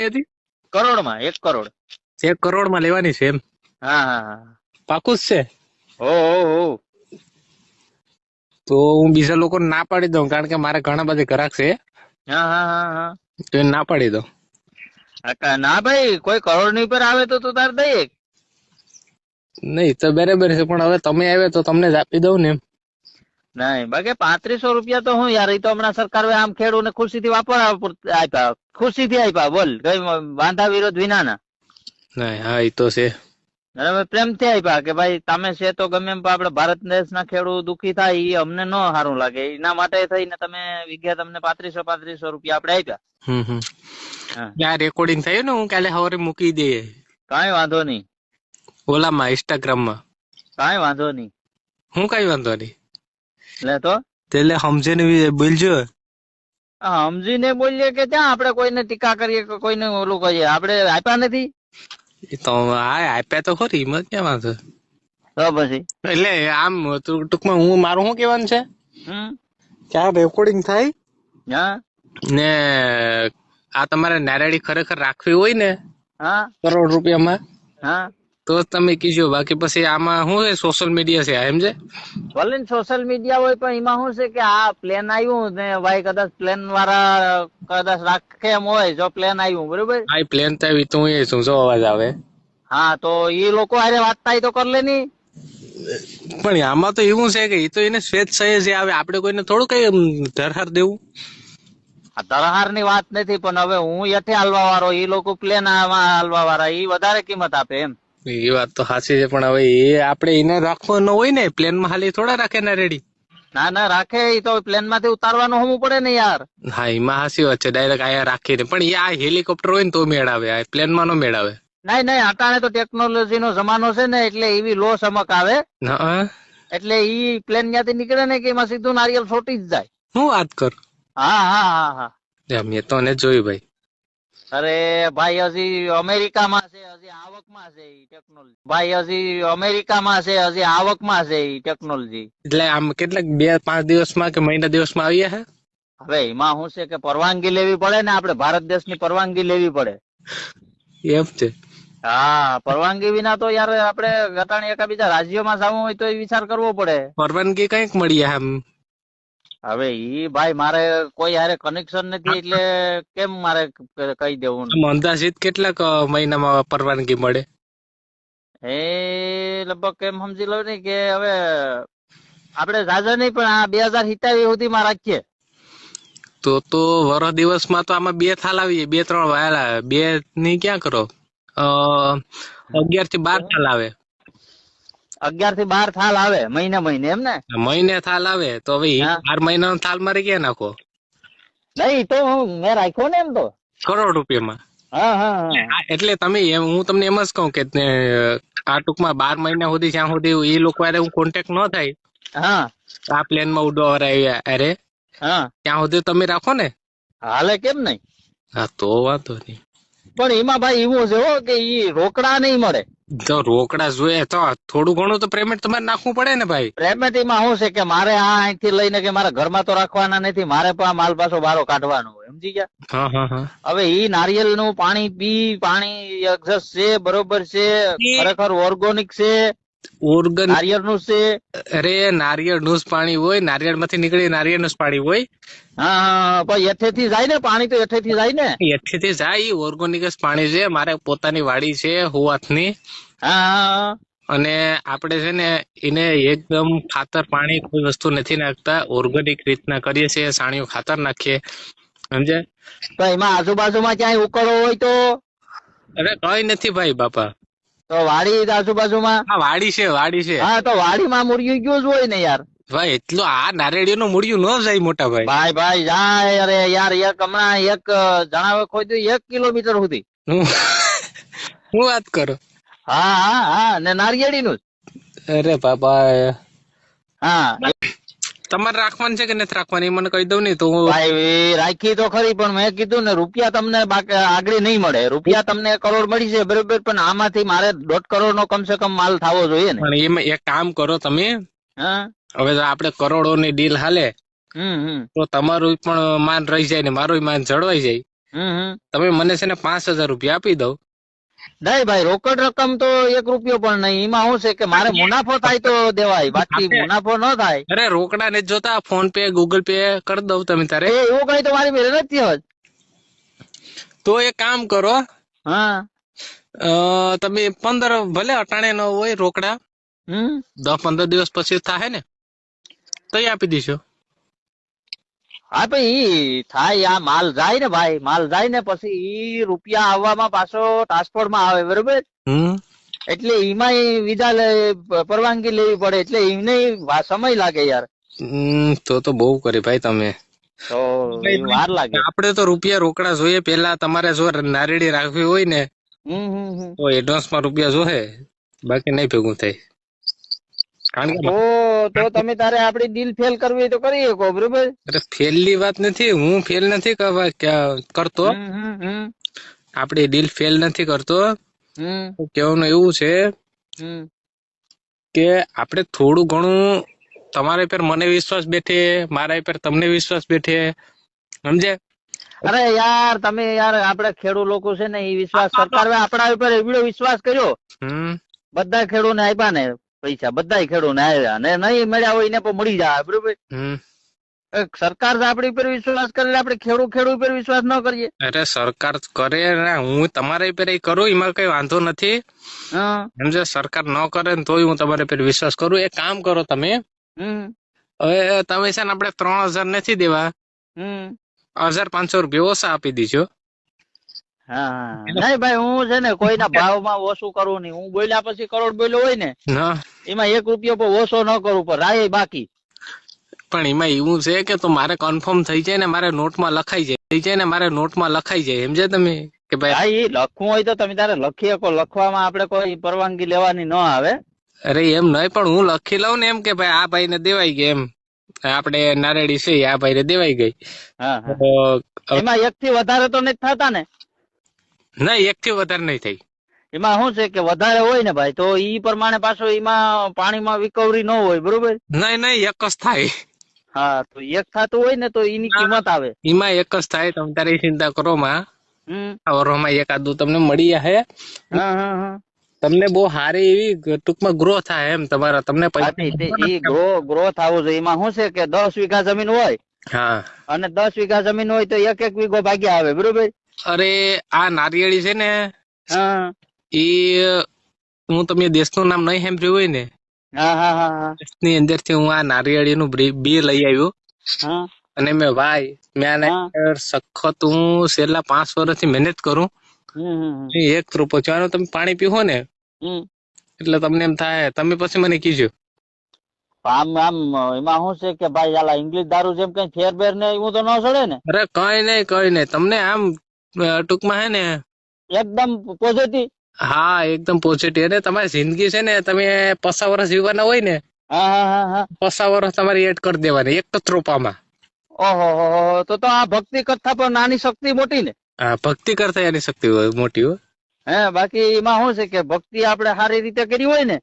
હતી કરોડમાં એક કરોડ. એક કરોડમાં લેવાની છે એમ? હા હા પાકું જ છે? ઓ હો તો હું બીજા લોકો ના પાડી દઉં કારણ કે મારે ઘણા બધા ગ્રાહક છે. હા હા હા તો ના પાડી દઉં. ના ભાઈ કોઈ કરોડની ઉપર આવે તો તું તાર દઈએ નહીં તો બરાબર છે પણ હવે તમે આવે તો તમને જ આપી દઉં ને એમ. નહીં બાકી પાંત્રીસો રૂપિયા તો હું યાર એ તો હમણાં સરકાર આમ ખેડૂને ખુશીથી વાપરવા આપ્યા. ખુશીથી આપ્યા બોલ કઈ વાંધા વિરોધ વિનાના. નહીં હા એ તો છે. પ્રેમથી આપ્યા કે ભાઈ તમે છે તો ગમે એમ આપડે આપણે ભારત દેશના ખેડૂત દુખી થાય એ અમને ન સારું લાગે. એના માટે થઈને તમે વિઘે તમને પાંત્રીસો પાંત્રીસો રૂપિયા આપણે આપ્યા. હમ હમ. હા. આ રેકોર્ડિંગ થયું ને હું કાલે સવારે મૂકી દઈએ કાંઈ વાંધો નહીં. ઓલામાં ઇન્સ્ટાગ્રામમાં કાંઈ વાંધો નહીં. હું કઈ વાંધો નહીં. લે તો? એટલે સમજીને બોલજો. સમજીને બોલીએ કે ત્યાં આપણે કોઈને ટીકા કરીએ કે કોઈને ઓલું કહીએ આપણે આપ્યા નથી? એ તો હા આપ્યા તો ખરી મત ક્યાં વાંધો તો પછી? એટલે આમ ટૂંકમાં હું મારું શું કહેવાનું છે? હમ. કે રેકોર્ડિંગ થાય? હા. ને આ તમારે નારાયણી ખરેખર રાખવી હોય ને? હા. કરોડ રૂપિયામાં? હા. તો તમે કીજો બાકી પછી આમાં શું છે? સોશિયલ મીડિયા છે એમ છે? ભલે સોશિયલ મીડિયા હોય પણ એમાં શું છે કે આ પ્લેન આવ્યું ને ભાઈ કદાચ પ્લેન વાળા કદાચ રાખે એમ હોય જો પ્લેન આવ્યું બરોબર? આ પ્લેન તો આવી તો એ શું શું અવાજ આવે? હા તો એ લોકો હારે વાત થાય તો કર લે ની. પણ આમાં તો એવું છે કે એ તો એને સ્વેચ્છાએ જે આવે આપણે કોઈને થોડું કઈ ધરહાર દેવું? આ તરહારની વાત નથી પણ હવે હું યઠે હાલવા વાળો એ લોકો પ્લેન હાલવા વાળા એ વધારે કિંમત આપે એમ. એ વાત તો સાચી છે પણ હવે એ આપણે એને રાખવાનો હોય ને પ્લેનમાં હાલી થોડા રાખે ને રેડી ના ના રાખે એ તો પ્લેનમાંથી ઉતારવાનું હોવું પડે ને યાર. હા એમાં હાસી વાત છે ડાયરેક્ટ આયા રાખીને પણ એ આ હેલિકોપ્ટર હોય ને તો મેળાવે આ પ્લેનમાં નો મેળાવે. નહીં નહીં અટાણે તો ટેકનોલોજી નો જમાનો છે ને એટલે એવી લો ચમક આવે. એટલે ઈ પ્લેન ત્યાંથી નીકળે ને કે એમાં સીધું નારિયેલ છોટી જ જાય. હું વાત કર? હા હા હા હા. મેં તો ને જોયું ભાઈ. અરે ભાઈ હજી અમેરિકામાં છે હજી આવકમાં છે ઈ ટેકનોલોજી ભાઈ હજી અમેરિકામાં છે હજી આવકમાં છે ઈ ટેકનોલોજી એટલે આમ કેટલાક બે પાંચ દિવસમાં કે મહિના દિવસમાં આવ્યા હે? હવે એમાં શું છે કે પરવાનગી લેવી પડે ને આપણે ભારત દેશની પરવાનગી લેવી પડે. એમ છે. હા પરવાનગી વિના તો યાર આપણે ગટાણી એકાબીજા રાજ્યોમાં જવું હોય તો એ વિચાર કરવો પડે. પરવાનગી કંઈક મળી આમ. હવે ઈ ભાઈ મારે કોઈ હારે કનેક્શન નથી એટલે કેમ મારે કહી દેવું? અંદાજિત કેટલાક મહિનામાં પરવાનગી મળે? એ લગભગ કેમ સમજી લો ને કે હવે આપણે ઝાઝા નહીં પણ આ બે હજાર સિત્તાવીસ સુધીમાં રાખીએ. તો તો વરસ દિવસમાં તો આમાં બે થાલ આવીએ બે ત્રણ વાયલા બે ની ક્યાં કરો? અગિયારથી બાર થાલ આવે. અગિયારથી બાર થાલ આવે મહિને મહિને એમ ને? મહિને થાલ આવે તો હવે ઈ મહિના બાર થાલ મારે ક્યાં નાખો નહીં તો હું મેં રાખ્યો ને એમ તો. કરોડ રૂપિયામાં? એટલે તમે એમ હું તમને એમ જ કહું કે આ ટૂંકમાં બાર મહિના સુધી જ્યાં સુધી એ લોકો હું કોન્ટેક્ટ ન થાય હા. આ પ્લેનમાં ઉડવા વાળા અરે હા. ત્યાં સુધી તમે રાખો ને? હાલે કેમ નહીં? હા તો વાંધો નહીં. પણ એમાં ભાઈ એવું છે કે ઈ રોકડા નહીં મળે. જો રોકડા જોઈએ તો થોડું ઘણું તો પેમેન્ટ તમારે નાખવું પડે ને ભાઈ. પેમેન્ટ એમાં શું છે કે મારે આ અહીંથી લઈને કે મારા ઘરમાં તો રાખવાના નથી મારે પણ આ માલ પાછો બારો કાઢવાનો હોય સમજી ગયા? હા હા હા. હવે ઈ નારિયેલનું પાણી પી પાણી એક્ઝસ્ટ છે બરોબર છે ખરેખર ઓર્ગોનિક છે. ઓર્ગન નારિયેળનું છે? અરે નારિયેળનું જ પાણી હોય નારિયેળમાંથી નીકળી નારિયેળનું જ પાણી હોય. હા પણ એઠેથી જાય ને પાણી તો એઠેથી જાય ને? એઠેથી જાય ઓર્ગોનિક જ પાણી છે મારે પોતાની વાડી છે હોવાથની હા હા અને આપણે છે ને એને એકદમ ખાતર પાણી કોઈ વસ્તુ નથી નાખતા ઓર્ગેનિક રીતના કરીએ છીએ સાણિયું ખાતર નાખીએ. સમજે તો એમાં આજુબાજુમાં ક્યાંય ઉકળો હોય તો? અરે કઈ નથી ભાઈ બાપા. તો વાડી આજુબાજુમાં? હા વાડી છે વાડી છે. હા તો વાડીમાં મુરગી ગયું જ હોય ને યાર? ભાઈ એટલું આ નારેડીઓ નું મૂળિયું ન જાય મોટા ભાઈ. ભાઈ ભાઈ જાય અરે યાર એક હમણાં એક જણાવે ખોદ્યું એક કિલોમીટર સુધી. હું વાત કરું? હા હા હા ને નારિયેળી નું અરે બાબા હા તમારે રાખવાની છે કે નથી રાખવાની? મને કહી દઉં નહીં તો ભાઈ રાખી તો ખરી પણ મેં કીધું ને રૂપિયા તમને બાકી આગળ નહીં મળે. રૂપિયા તમને કરોડ મળી છે બરોબર પણ આમાંથી મારે દોઢ કરોડ નો કમસે કમ માલ થવો જોઈએ ને. પણ એમાં એક કામ કરો તમે. હવે આપડે કરોડો ની ડીલ હાલે તો તમારું પણ માન રહી જાય ને મારું માન જળવાઈ જાય. તમે મને છે ને પાંચ હજાર રૂપિયા આપી દો. નહીં ભાઈ રોકડ રકમ તો એક રૂપિયો પણ નહીં. એમાં શું છે કે મારે મુનાફો થાય તો દેવાય. બાકી મુનાફો ન થાય. અરે રોકડા ને જોતા ફોન પે ગૂગલ પે કરી દઉં તમે તારે. એવું કઈ તો મારી બેન નથી હોત. તો એક કામ કરો. હા. તમે પંદર ભલે અટાણે ન હોય રોકડા હમ. દસ પંદર દિવસ પછી થાય ને તો આપી દઈશું હા ભાઈ ઈ થાય આ માલ જાય ને ભાઈ માલ જાય ને પછી ઈ રૂપિયા આવવામાં પાછો ટ્રાન્સપોર્ટમાં આવે બરોબર? એટલે એમાં વિઝા પરવાનગી લેવી પડે એટલે એમને સમય લાગે યાર. હમ, તો તો બહુ કરે ભાઈ તમે. વાર લાગે. આપણે તો રૂપિયા રોકડા જોઈએ પેલા તમારે જો નારેડી રાખવી હોય ને. તો એડવાન્સમાં રૂપિયા જોહે બાકી નહીં ભેગું થાય. કારણ કે તો તો તમે તારે આપડી ડીલ ફેલ કરવી તો કરી શકો બરોબર? અરે ફેલની વાત નથી હું ફેલ નથી કરતો. આપડી ડીલ ફેલ નથી કરતો. હમ. કહેવાનું એવું છે કે આપણે થોડું ઘણું તમારા પર મને વિશ્વાસ બેઠે મારા પર તમને વિશ્વાસ બેઠે સમજે અરે યાર તમે યાર આપડે ખેડૂત લોકો છે ને એ વિશ્વાસ સરકાર આપણા ઉપર એવડો વિશ્વાસ કર્યો. બધા ખેડૂત ને આપ્યા ને. પૈસા બધા ખેડૂત ને આવ્યા અને નહીં મળ્યા હોય એને પણ મળી જાય બરોબર? સરકાર આપણી ઉપર વિશ્વાસ કરે આપણે ખેડૂત ખેડૂત ઉપર વિશ્વાસ ન કરીએ. અરે સરકાર કરે ને હું તમારા પર કરું એમાં કઈ વાંધો નથી. એમ સમજે સરકાર ન કરે ને તોય હું તમારા પર વિશ્વાસ કરું. એક કામ કરો તમે. હવે તમે છે ને આપણે ત્રણ હજાર નથી દેવા. હજાર પાંચસો રૂપિયા ઓછા આપી દીજો. હા. નહીં ભાઈ હું છે ને કોઈના ભાવમાં ઓછું કરું નહીં. હું બોલ્યા પછી કરોડ બોલ્યો હોય ને ના એમાં એક રૂપિયો પણ ઓછો ન કરવું પણ રાય બાકી. પણ એમાં એવું છે કે તો મારે કન્ફર્મ થઈ જાય ને મારે નોટમાં લખાઈ જાય. થઈ જાય ને મારે નોટમાં લખાઈ જાય. સમજે તમે? કે ભાઈ હા એ લખવું હોય તો તમે તારે લખી શકો. લખવામાં આપણે કોઈ પરવાનગી લેવાની ન આવે. અરે એમ નહીં પણ હું લખી લઉં ને એમ કે ભાઈ આ ભાઈને દેવાઈ ગઈ એમ. આપણે નારેડી છે આ ભાઈને દેવાઈ ગઈ. હા હા. તો એમાં એક થી વધારે તો નથી થતા ને? ના એક થી વધારે નહીં થઈ. એમાં શું છે કે વધારે હોય ને ભાઈ તો ઈ પ્રમાણે પાછો એમાં પાણીમાં રિકવરી ન હોય બરોબર? નહીં નહીં એક જ થાય. હા તો એક થતું હોય ને તો એની કિંમત આવે. એમાં એક જ થાય તમે તારે ચિંતા કરો માં. આ એકાદું તમને મળી હે. હા હા હા. તમને બહુ સારી એવી ટૂંકમાં ગ્રો થાય એમ તમારા તમને પૈસા ઈ ગ્રો થવો આવું જોઈએ. એમાં શું છે કે દસ વીઘા જમીન હોય હા. અને દસ વીઘા જમીન હોય તો એક એક વીઘો ભાગ્યા આવે બરોબર? અરે આ નારિયેળી છે ને. હા. એ હું તમે દેશનું નામ નહીં સાંભળ્યું હોય ને ની અંદર હા હા. આ નારિયેળી નું બી લઈ આવ્યો. અને મેં ભાઈ મેં સખત હું છેલ્લા પાંચ વર્ષથી મહેનત કરું. એક રૂપો ચાનો તમે પાણી પીવો ને એટલે તમને એમ થાય. તમે પછી મને કીજો. આમ આમ એમાં શું છે કે ભાઈ આલા ઇંગ્લિશ દારૂ જેમ કઈ ફેર બેર ને એવું તો ન ચડે ને? અરે કઈ નહીં કઈ નહીં. તમને આમ ટૂંકમાં હે ને એકદમ પોઝિટિવ હા એકદમ પોઝિટિવ અને તમારી જિંદગી છે ને તમે પસા વર્ષ જીવવાના હોય ને પચાસ વર્ષ તમારી એડ કરી દેવાની એક જ રોપામાં ઓહો. તો તો આ ભક્તિ કથા પણ નાની શક્તિ મોટી ને? હા ભક્તિ કરતા એની શક્તિ મોટી હોય. હે બાકી એમાં શું છે કે ભક્તિ આપણે સારી રીતે કરી હોય ને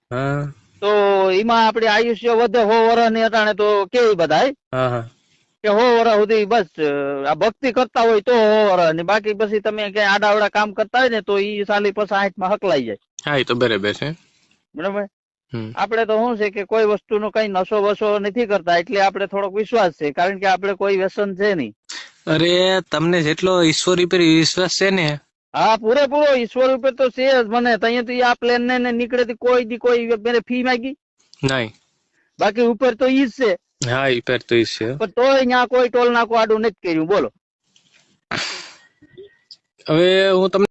તો એમાં આપણે આયુષ્ય વધે હો વર્ષ ને અટાણે તો કેવી બધાય? હા હા. કે હો સુધી બસ આ ભક્તિ કરતા હોય તો હો વર્ષ ને બાકી પછી તમે ક્યાંય આડાવડા કામ કરતા હોય ને તો ઈ સાલી પછી આંખમાં હકલાઈ જાય. હા એ તો બરાબર છે. બરાબર? આપણે તો શું છે કે કોઈ વસ્તુનો કઈ નશો વસો નથી કરતા એટલે આપણે થોડોક વિશ્વાસ છે કારણ કે આપણે કોઈ વ્યસન છે નહીં. અરે તમને જેટલો ઈશ્વર ઉપર વિશ્વાસ છે ને. હા પૂરેપૂરો ઈશ્વર ઉપર તો છે જ મને તૈયાર તો ઈ આ પ્લેન ને ને નીકળે કોઈ દી કોઈ મેરે ફી માંગી. નહીં. બાકી ઉપર તો ઈ જ છે. હા એ પર તો છે. પણ તોય અહીંયા કોઈ ટોલ નાકો આડું નથી કર્યું. બોલો. હવે હું તમને